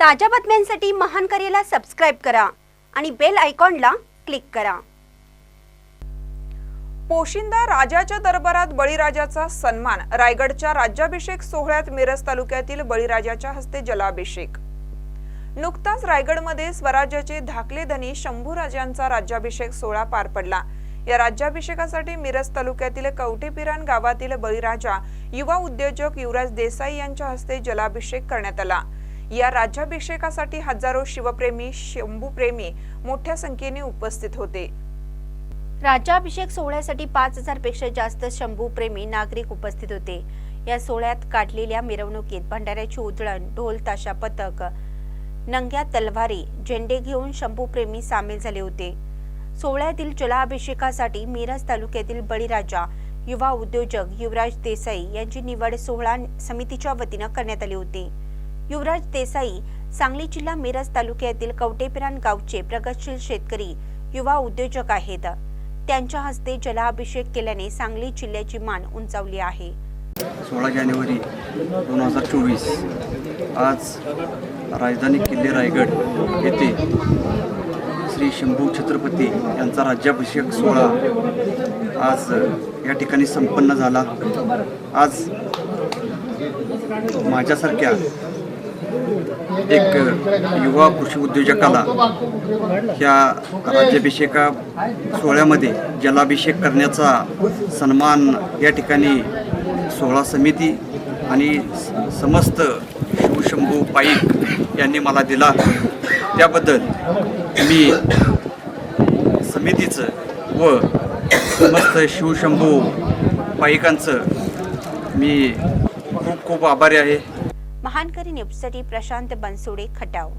ताज्या बातम्यांसाठी महान करेला सबस्क्राईब करा आणि बेल आयकॉनला क्लिक करा. पोशिंदा राजाच्या दरबारात बळीराजाचा सन्मान. रायगडच्या राज्याभिषेक सोहळ्यात मिरज तालुक्यातील बळीराजाच्या हस्ते जलाभिषेक. नुकताच रायगडमध्ये स्वराज्याचे धाकले धनी शंभूराजांचा राज्याभिषेक सोहळा पार पडला. या राज्याभिषेकासाठी मिरज तालुक्यातील कवठेपिरान गावातील बळीराजा युवा उद्योजक युवराज देसाई यांच्या हस्ते जलाभिषेक करण्यात आला. या राज्याभिषेकासाठी हजारो शिवप्रेमी शंभूप्रेमी मोठ्या संख्येने उपस्थित होते. राज्याभिषेक सोहळ्यासाठी पाच हजारपेक्षा जास्त शंभूप्रेमी नागरिक उपस्थित होते. या सोहळ्यात काढलेल्या मिरवणुकीत भंडाऱ्याची उधळण ढोल ताशा पथक नंग्या तलवारी झेंडे घेऊन शंभूप्रेमी सामील झाले होते. सोहळ्यातील जलाभिषेकासाठी मिरज तालुक्यातील बळीराजा युवा उद्योजक युवराज देसाई यांची निवड सोहळा समितीच्या वतीनं करण्यात आली होती. युवराज देसाई सांगली जिल्हा मिरज तालुक्यातील कवटेपिरान गावचे प्रगतशील शेतकरी युवा उद्योजक आहेत. त्यांच्या हस्ते जलाभिषेक केल्याने सांगली जिल्ह्याची मान उंचावली आहे. सोळा जानेवारी दोन हजार चोवीस आज राजधानी किल्ले रायगड येथे श्री शंभू छत्रपती यांचा राज्याभिषेक सोहळा आज या ठिकाणी संपन्न झाला. आज माझ्यासारख्या एक युवा कृषी उद्योजकाला ह्या राज्याभिषेका सोहळ्यामध्ये जलाभिषेक करण्याचा सन्मान या ठिकाणी सोहळा समिती आणि समस्त शिवशंभू पाईक यांनी मला दिला. त्याबद्दल मी समितीचं व समस्त शिवशंभू पाईकांचं मी खूप खूप आभारी आहे. મહાન કરીને ન્યૂઝ પ્રશાંત બંસોડે ખટાવ.